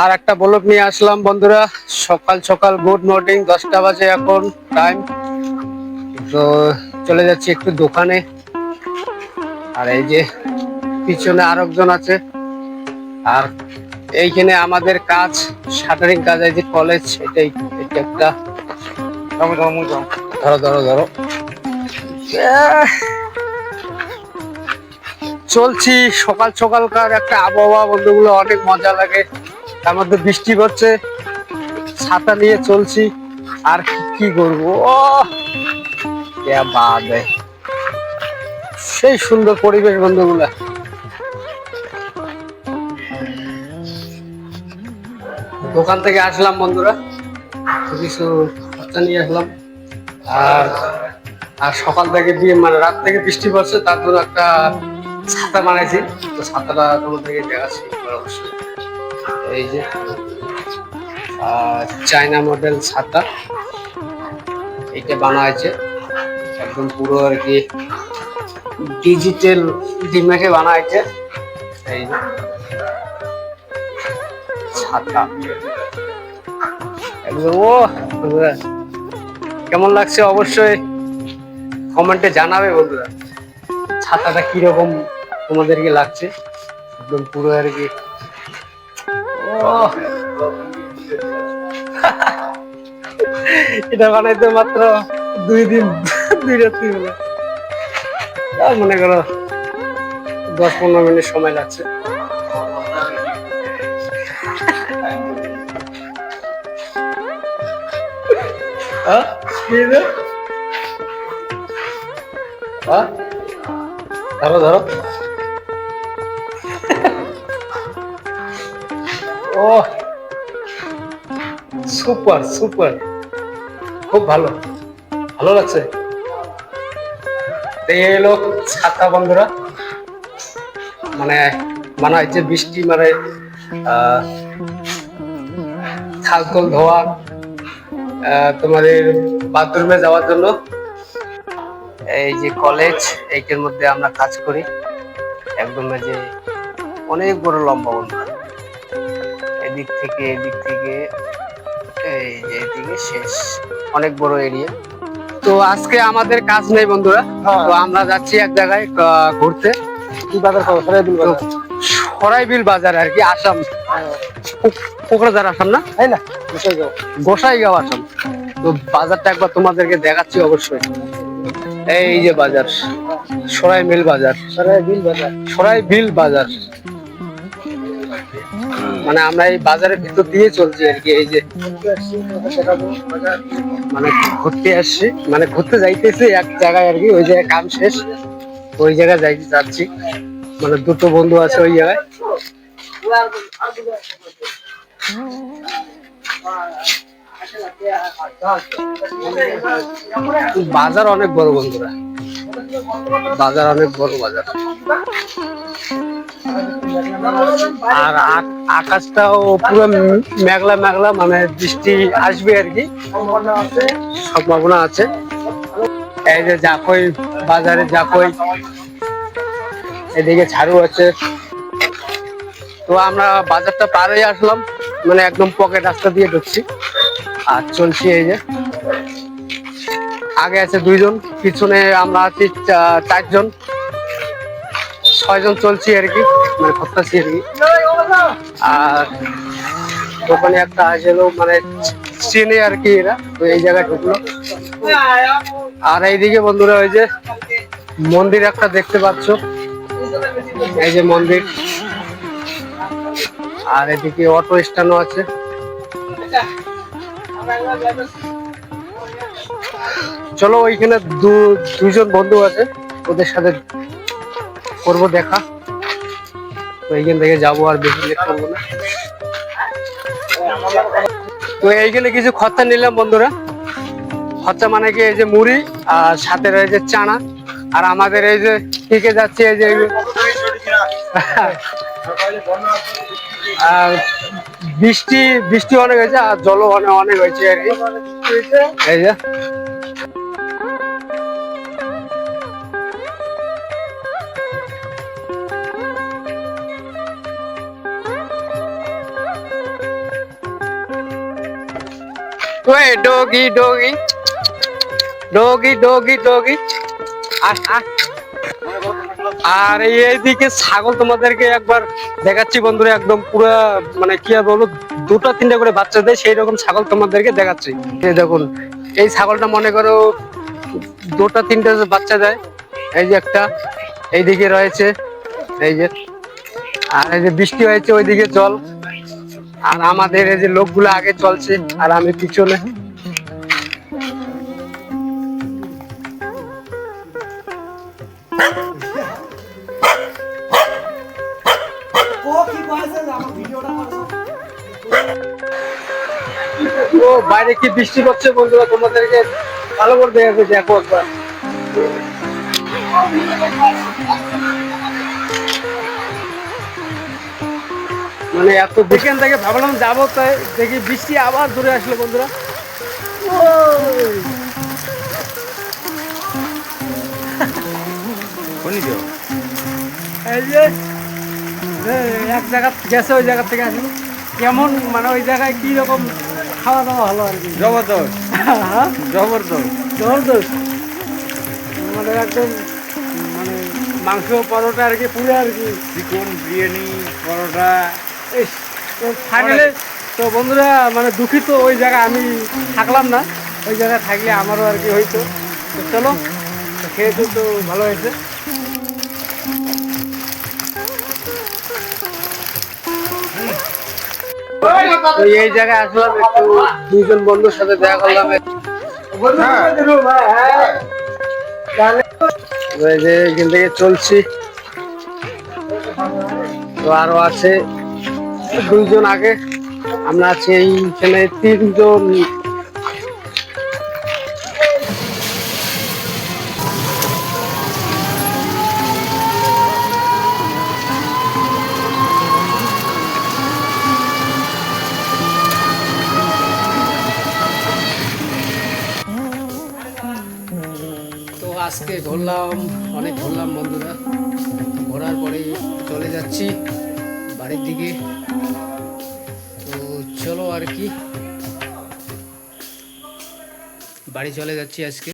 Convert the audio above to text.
আর একটা ব্লগ নিয়ে আসলাম বন্ধুরা। সকাল সকাল গুড মর্নিং দশটা বাজে এখন টাইম তো চলে যাচ্ছি একটু দোকানে। আর এই যে পিছনে আরেকজন আছে। আর এইখানে আমাদের কাজ শাটারিং কাজ এই যে কলেজ এটাই এটা একটা ধরো ধরো ধরো। আহ, চলছি, সকাল সকালকার একটা আবহাওয়া, বন্ধুগুলো অনেক মজা লাগে। তার মধ্যে বৃষ্টি পড়ছে, ছাতা নিয়ে চলছি। আর কি করব? সেই সুন্দর পরিবেশ, বন্ধুগুলো। দোকান থেকে আসলাম, বন্ধুরা। কিছু খরচা নিয়ে আসলাম। আর আর সকাল থেকে দিয়ে মানে রাত থেকে বৃষ্টি পড়ছে, তার জন্য একটা ছাতা বানাইছি। তো ছাতাটা দেখাচ্ছি এবার অবশ্যই। এই যে চায়না মডেল ছাতা এটা বানা হয়েছে একদম পুরো আর কি ডিজিটাল ডিমেকে বানা হয়েছে এই যে ছাতা একদম, ও কেমন লাগছে অবশ্যই কমেন্টে জানাবে বন্ধুরা। ছাতাটা কীরকম তোমাদেরকে লাগছে। একদম পুরো আর কি এটা বানাইতে মাত্র দুই দিন, দুই রাত্রি হলো। মনে করো, দশ পনেরো মিনিট সময় লাগছে। হ্যাঁ? হ্যাঁ? ধরো ধরো। ও সুপার সুপার। খুব ভালো। ভালো লাগছে। হলো ছাতা বন্ধুরা। মানে মানে যে বৃষ্টি মানে থালকল ধোয়া তোমাদের বাথরুমে যাওয়ার জন্য। এই যে কলেজ এইটার মধ্যে আমরা কাজ করি। একদম যে অনেক বড় লম্বা বন্ধুরা। এদিক থেকে এদিক থেকে এই যে এদিকে শেষ। অনেক বড় এরিয়া তো আজকে আমাদের কাজ নেই বন্ধুরা। তো আমরা যাচ্ছি এক জায়গায় ঘুরতে। কি বাজার খাব সরাইবিল বাজার। সরাইবিল বাজার আর কি আসাম। কোক- কোকরাঝার আসাম না? তাই না বিষয় গোসাইগাঁও আসাম। তো বাজারটা একবার তোমাদেরকে দেখাচ্ছি অবশ্যই। এই যে বাজার সরাই মিল বাজার। সরাইবিল বাজার। সরাই বিল বাজার। মানে আমরা এই বাজারের ভিতর দিয়ে চলছি আর কি, এই যে মানে ঘুরতে আসছি মানে ঘুরতে যাইতেছি এক জায়গায় আর কি, ওই জায়গায় কাম শেষ, ওই জায়গায় যাই যাচ্ছি। মানে দুটো বন্ধু আছে ওই জায়গায়। বাজার অনেক বড় বন্ধুরা। বাজার অনেক বড় বাজার। আর আক- আকাশটাও পুরো মেঘলা মেঘলা মানে বৃষ্টি আসবে আর কি। সম্ভাবনা আছে। এই যে জাকই বাজারে জাকই এদিকে ঝাড়ু আছে। তো আমরা বাজারটা পার হয়ে আসলাম মানে একদম পকেট রাস্তা দিয়ে ঢুকছি। আর চলছি এই যে। আগে আছে দুইজন, পিছনে আমরা আছি চারজন। ছয়জন চলছি আর কি মানে করতেছি আর কি। আর দোকানে একটা আসলো মানে চেনে আর কি এরা, তো এই জায়গায় ঢুকলো। আর এইদিকে বন্ধুরা ওই যে মন্দির একটা দেখতে পাচ্ছ, এই যে মন্দির। আর এদিকে অটো স্ট্যান্ডও আছে। চলো ওইখানে দুজন বন্ধু আছে, ওদের সাথে করব দেখা। তো এইখান থেকে যাব আর বেশি লেট করব না। তো এইখানে কিছু খরচা নিলাম বন্ধুরা। খরচা মানে কি, এই যে মুড়ি আর সাথে রয়েছে চানা। আর আমাদের এই যে টিকে যাচ্ছে, এই যে বৃষ্টি বৃষ্টি অনেক হয়েছে আর জলও অনেক অনেক হয়েছে আর কি। এই যে। Doggy doggy. ডগি ডগি আস আস আর এই এইদিকে ছাগল তোমাদেরকে একবার দেখাচ্ছি বন্ধুরা, একদম পুরো মানে কি আর বলব, দুটো, তিনটা করে বাচ্চা দেয়, সেই রকম ছাগল তোমাদেরকে দেখাচ্ছি। এই দেখুন, এই ছাগলটা মনে করো, দুটো, তিনটা বাচ্চা দেয়। এই যে একটা, এইদিকে রয়েছে, এই যে, আর এই যে বৃষ্টি হয়েছে, ওইদিকে জল। আর আমাদের এই যে লোকগুলো আগে চলছে, আর আমি পিছনে। ও, বাইরে কি বৃষ্টি পড়ছে বন্ধুরা? তোমাদেরকে ভালো করে দেখে, দেখো একবার। মানে এত এখান থেকে ভাবলাম যাব তাই দেখি বৃষ্টি আবার দূরে আসলো বন্ধুরা। এই যে এক জায়গা গেছে ওই জায়গা থেকে আসলো। কেমন মানে ওই জায়গায় কি রকম খাওয়া দাওয়া হলো আর কি? জবরদস্ত। হ্যাঁ? জবরদস্ত। জবরদস্ত। মানে একদম মানে মাংস পরোটা আর কি পুরো আর কি। চিকন বিরিয়ানি পরোটা। থাকলে তো বন্ধুরা মানে দুঃখিত, ওই জায়গায় আমি থাকলাম না। ওই জায়গায় থাকলে আমারও আর কি হইতো। তো চলো খেয়েছো তো ভালো হয়েছে। এই জায়গায় আসলাম, একটু দুজন বন্ধুর সাথে দেখা করলাম তো এই যে এখান থেকে চলছি। তো আরও আছে। দুইজন আগে। আমরা আছি এইখানে তিনজন। আজকে ঘুরলাম অনেক ঘুরলাম বন্ধুরা। ঘোরার পরে চলে যাচ্ছি বাড়ির দিকে। তো চলো আর কি। বাড়ি চলে যাচ্ছি আজকে।